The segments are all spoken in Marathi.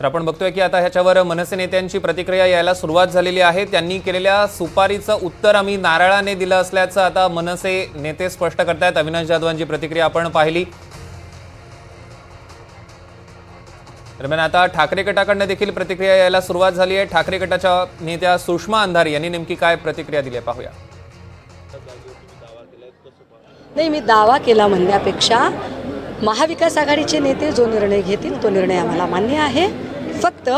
तर आपण बघतोय की आता ह्याच्यावर मनसे नेत्यांची प्रतिक्रिया यायला सुरुवात झालेली आहे. त्यांनी केलेल्या सुपारीचं उत्तर आम्ही नारळाने दिलं असल्याचं आता मनसे नेते स्पष्ट करतायत. अविनाश जाधवांची प्रतिक्रिया आपण पाहिली. दरम्यान आता ठाकरे गटाकडनं देखील प्रतिक्रिया यायला सुरुवात झाली आहे. ठाकरे गटाच्या नेत्या सुषमा अंधारी यांनी नेमकी काय प्रतिक्रिया दिली पाहूया. नाही मी दावा केला म्हणण्यापेक्षा महाविकास आघाडीचे नेते जो निर्णय घेतील तो निर्णय आम्हाला मान्य आहे. फक्त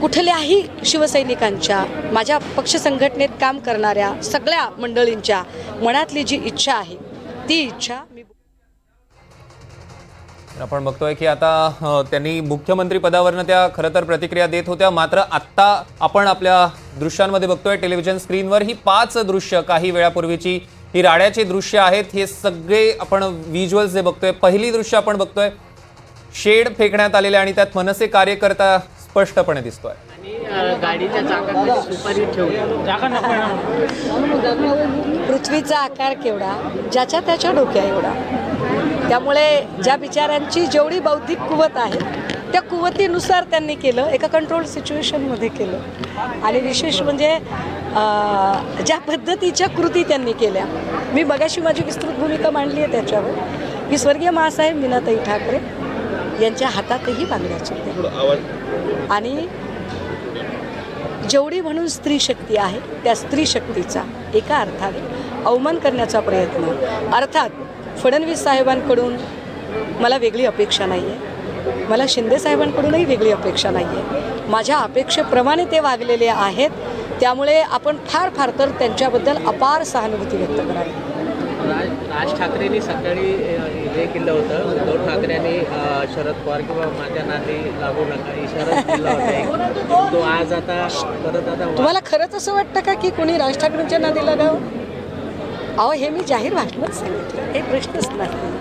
कुठल्याही शिवसैनिकांच्या माझ्या पक्ष संघटनेत काम करणाऱ्या सगळ्या मंडळींच्या मनातली जी इच्छा आहे ती इच्छा मी तर आपण बघतोय की आता त्यांनी मुख्यमंत्री पदावरनं त्या खरं तर प्रतिक्रिया देत होत्या. मात्र आत्ता आपण आपल्या दृश्यांमध्ये बघतोय टेलिव्हिजन स्क्रीनवर ही पाच दृश्य काही वेळापूर्वीची ही राड्याची दृश्य आहेत. हे सगळे आपण व्हिज्युअल्स जे बघतोय पहिली दृश्य आपण बघतोय शेड फेकण्यात आलेले आणि त्यात मनसे कार्यकर्ता स्पष्टपणे दिसतोय. पृथ्वीचा आकार केवढा ज्याच्या त्याच्या डोक्या एवढा. त्यामुळे ज्या बिचाऱ्यांची जेवढी बौद्धिक कुवत आहे त्या कुवतीनुसार त्यांनी केलं एका कंट्रोल सिच्युएशनमध्ये केलं. आणि विशेष म्हणजे ज्या पद्धतीच्या कृती त्यांनी केल्या. मी बघाशी माझी विस्तृत भूमिका मांडली आहे त्याच्यावर. की स्वर्गीय महासाहेब मीनाताई ठाकरे यांच्या हातातही बांगड्याच होते. आणि जेवढी म्हणून स्त्री शक्ती आहे त्या स्त्री शक्तीचा एका अर्थाने अवमान करण्याचा प्रयत्न. अर्थात फडणवीस साहेबांकडून मला वेगळी अपेक्षा नाही आहे मला शिंदे साहेबांकडूनही वेगळी अपेक्षा नाही आहे माझ्या अपेक्षेप्रमाणे ते वागलेले आहेत. त्यामुळे आपण फार फार तर त्यांच्याबद्दल अपार सहानुभूती व्यक्त करावी. राज राज ठाकरेंनी सकाळी हे केलं होतं. उद्धव ठाकरेंनी शरद पवार किंवा माझ्या नाते लागू नका. इशारा दिला होता तो आज आता परत आता तुम्हाला खरंच असं वाटतं का की कोणी राज ठाकरेंच्या नादी लागाव? अहो हे मी जाहीर भाषणात सांगितलं. हे प्रश्नच नाही.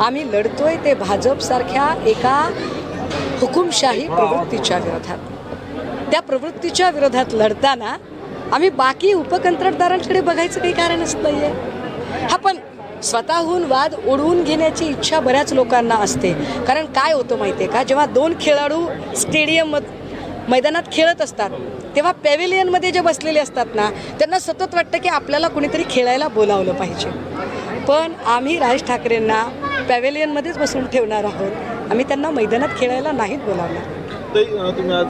आम्ही लढतोय ते भाजपसारख्या एका हुकुमशाही प्रवृत्तीच्या विरोधात. त्या प्रवृत्तीच्या विरोधात लढताना आम्ही बाकी उपकंत्राटदारांकडे बघायचं काही कारणच नाही आहे हा पण स्वतःहून वाद ओढवून घेण्याची इच्छा बऱ्याच लोकांना असते. कारण काय होतं माहिती आहे का? जेव्हा दोन खेळाडू स्टेडियम मैदानात खेळत असतात तेव्हा पॅव्हिलियनमध्ये जे बसलेले असतात ना त्यांना सतत वाटतं की आपल्याला कुणीतरी खेळायला बोलावलं पाहिजे. पण आम्ही राज ठाकरेंना पॅव्हिलियनमध्येच बसून ठेवणार आहोत. आम्ही त्यांना मैदानात खेळायला नाहीत बोलावणार. तुम्ही आज